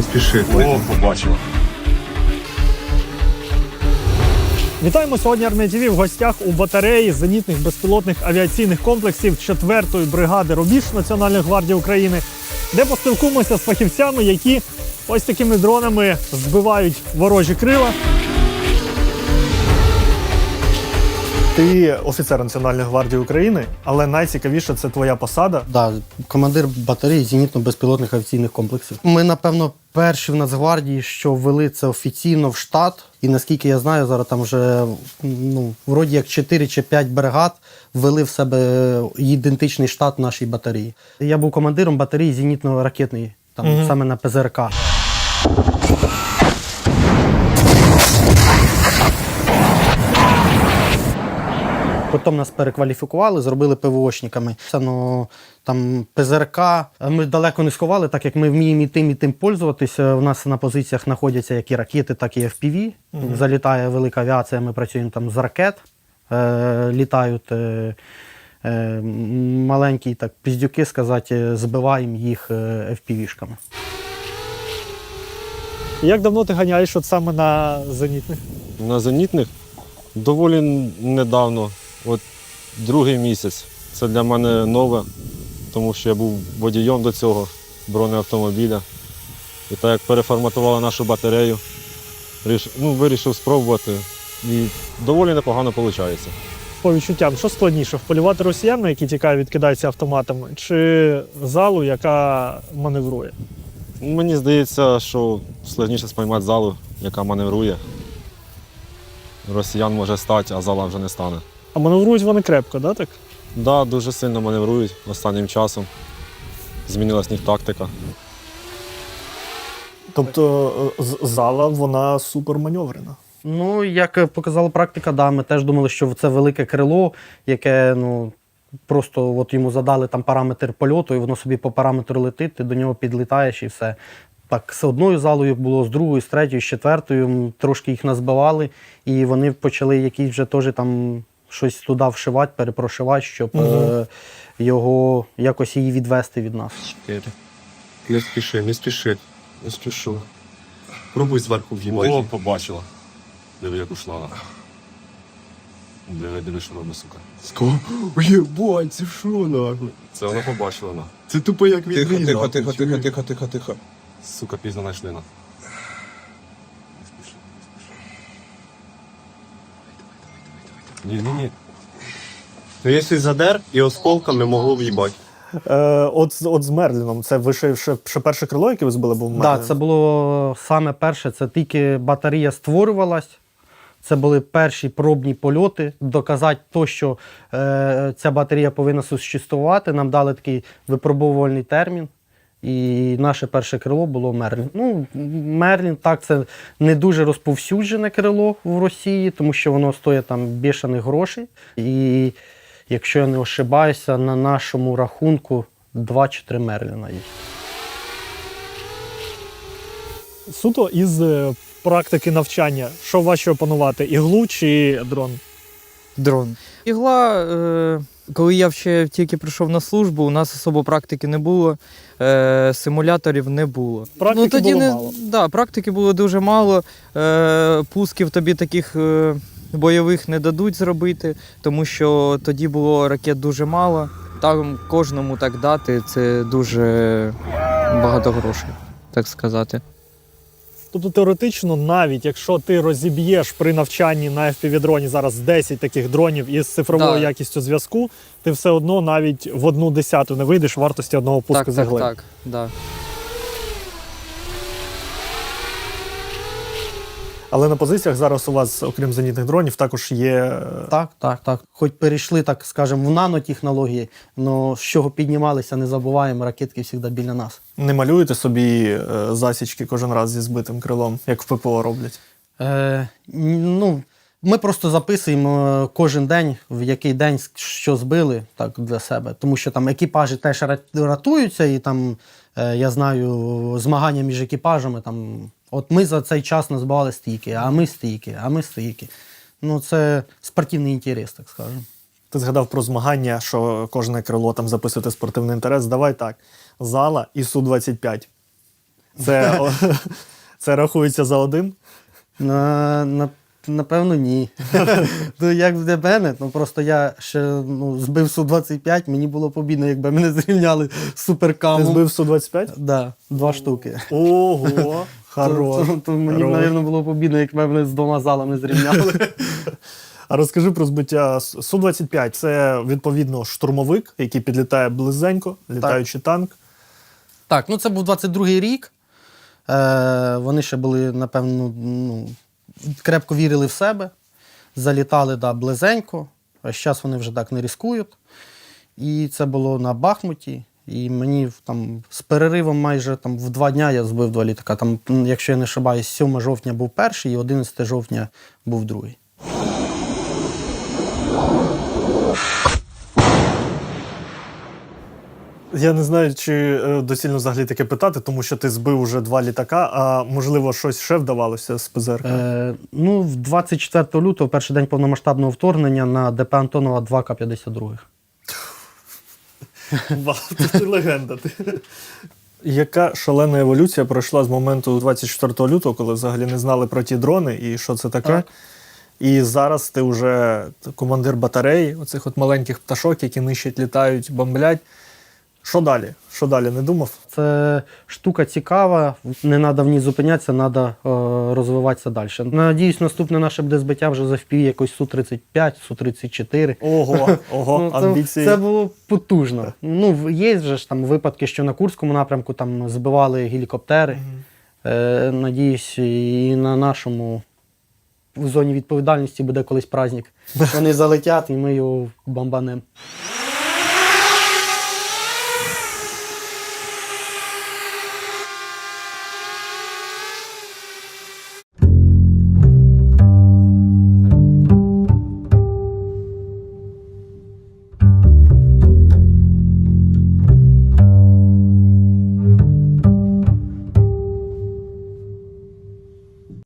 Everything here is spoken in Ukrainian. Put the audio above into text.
не спіши. О, побачив. Вітаємо сьогодні Армія ТВ в гостях у батареї зенітних безпілотних авіаційних комплексів 4-ї бригади Рубіж Національної гвардії України, де поспілкуємося з фахівцями, які ось такими дронами збивають ворожі крила. Ти офіцер Національної гвардії України, але найцікавіше це твоя посада. Да, командир батареї зенітно-безпілотних авіаційних комплексів. Ми, напевно, перші в Нацгвардії, що ввели це офіційно в штат. І наскільки я знаю, зараз там вже ну, вроді як 4 чи 5 бригад ввели в себе ідентичний штат нашій батареї. Я був командиром батареї зенітно-ракетної, там Мгм. саме на ПЗРК. Потім нас перекваліфікували, зробили ПВОшниками. Це, ну, там ПЗРК ми далеко не сховали, так як ми вміємо і тим, і тим пользуватися. У нас на позиціях знаходяться як і ракети, так і FPV. Залітає велика авіація, ми працюємо там з ракет. Е, літають е, е, маленькі так, піздюки, сказати, збиваємо їх е, FPV-шками. Як давно ти ганяєш от саме на зенітних? На зенітних доволі недавно, от другий місяць. Це для мене нове, тому що я був водієм до цього бронеавтомобіля. І так як переформатували нашу батарею, ну, вирішив спробувати. І доволі непогано виходить. По відчуттям, що складніше, вполювати росіян, які тікають, відкидаються автоматами, чи залу, яка маневрує? Мені здається, що складніше спіймати залу, яка маневрує. Росіян може стати, а зала вже не стане. А маневрують вони крепко, да, так? Так, да, дуже сильно маневрують останнім часом. Змінилась їх тактика. Тобто е, зала вона суперманеврена. Ну, як показала практика, да, ми теж думали, що це велике крило, яке ну, просто от йому задали там параметр польоту, і воно собі по параметру летить, ти до нього підлітаєш і все. Так, з одною залою було, з другою, з третьою, з четвертою. Трошки їх назбивали, і вони почали якісь вже теж там щось туди вшивати, перепрошивати, щоб е, його якось її відвести від нас. Чотири. Не спіши, не спіши. Не спішу. Пробуй зверху в'їбати. О, побачила. Диви, як ушла. Диви, диви, що робить, сука. Ско? Єбать, це що нахуй? Це вона побачила на. Це тупо як від Тихо, війна, тихо, тихо, тихо, тихо, тихо, тихо. Сука, пізно знайшли на. Ні, ні, ні. Ну, якщо задер і осколками могло в'їбати. Е, от, от з Мерліном, це ви ще, ще, ще перше крило, яке ви збили, був Так, да, це було саме перше. Це тільки батарея створювалась. Це були перші пробні польоти. Доказати то, що е, ця батарея повинна существувати. Нам дали такий випробовувальний термін. І наше перше крило було Мерлін. Ну, Мерлін, так, це не дуже розповсюджене крило в Росії, тому що воно стоїть там бішаних грошей. І якщо я не ошибаюся, на нашому рахунку 2 чи 3 Мерліна є. Суто із е, практики навчання, що важче опанувати, іглу чи дрон? Дрон. Ігла, е, коли я ще тільки прийшов на службу, у нас особо практики не було, е, симуляторів не було. Практики ну, тоді було не, мало. Да, практики було дуже мало. Е, пусків тобі таких е, бойових не дадуть зробити, тому що тоді було ракет дуже мало. Там кожному так дати це дуже багато грошей, так сказати. Тобто теоретично, навіть якщо ти розіб'єш при навчанні на FPV-дроні зараз 10 таких дронів із цифровою Да. якістю зв'язку, ти все одно навіть в одну десяту не вийдеш вартості одного пуску так, з так, так, так, Але на позиціях зараз у вас, окрім зенітних дронів, також є е, Так, так, так. Хоч перейшли, так скажемо, в нанотехнології, але з чого піднімалися, не забуваємо, ракетки завжди біля нас. не малюєте собі е, засічки кожен раз зі збитим крилом, як в ППО роблять. Е, ну, ми просто записуємо е, кожен день, в який день що збили так, для себе. Тому що там екіпажі теж ратуються, і там, я знаю, змагання між екіпажами. Там, от ми за цей час назбивали стійки, а ми стійки, а ми стійки. Ну, це спортивний інтерес, так скажемо. Ти згадав про змагання, що кожне крило там записуєте спортивний інтерес. Давай так. Зала і Су-25. Це, це рахується за один. На, на, напевно, ні. ну, як для мене, ну просто я ще ну, збив Су-25, мені було побідно, якби мене зрівняли з Ти суперкамом. збив Су-25? Да, два штуки. Ого, хорош. то, то мені, Хорош. мабуть, було побідно, якби мене з двома залами зрівняли. А розкажи про збиття Су-25. Це відповідно штурмовик, який підлітає близенько, літаючий танк. Так, ну це був 22-й рік. Е, вони ще були, напевно, ну, крепко вірили в себе, залітали да, близенько, а зараз вони вже так не ризикують. І це було на Бахмуті. І мені там з переривом майже там, в два дня я збив два літака. Там, якщо я не ошибаюсь, 7 жовтня був перший і 11 жовтня був другий. Я не знаю, чи е, доцільно взагалі таке питати, тому що ти збив уже два літака, а можливо, щось ще вдавалося з ПЗРК. Е, ну, в 24 лютого, перший день повномасштабного вторгнення на ДП Антонова 2 К-52. Вау, ти, легенда. Яка шалена еволюція пройшла з моменту 24 лютого, коли взагалі не знали про ті дрони і що це таке? Так. І зараз ти вже командир батареї, оцих от маленьких пташок, які нищать, літають, бомблять. Що далі? Що далі? Не думав? Це штука цікава, не треба в ній зупинятися, треба розвиватися далі. Надіюсь, наступне наше буде збиття вже за FPV якось Су-35, Су-34. Ого, ого, Ну, це, амбіції. це було потужно. Ну, є вже ж там випадки, що на Курському напрямку там збивали гелікоптери. Е, надіюсь, і на нашому в зоні відповідальності буде колись праздник. Вони залетять і ми його бомбанемо.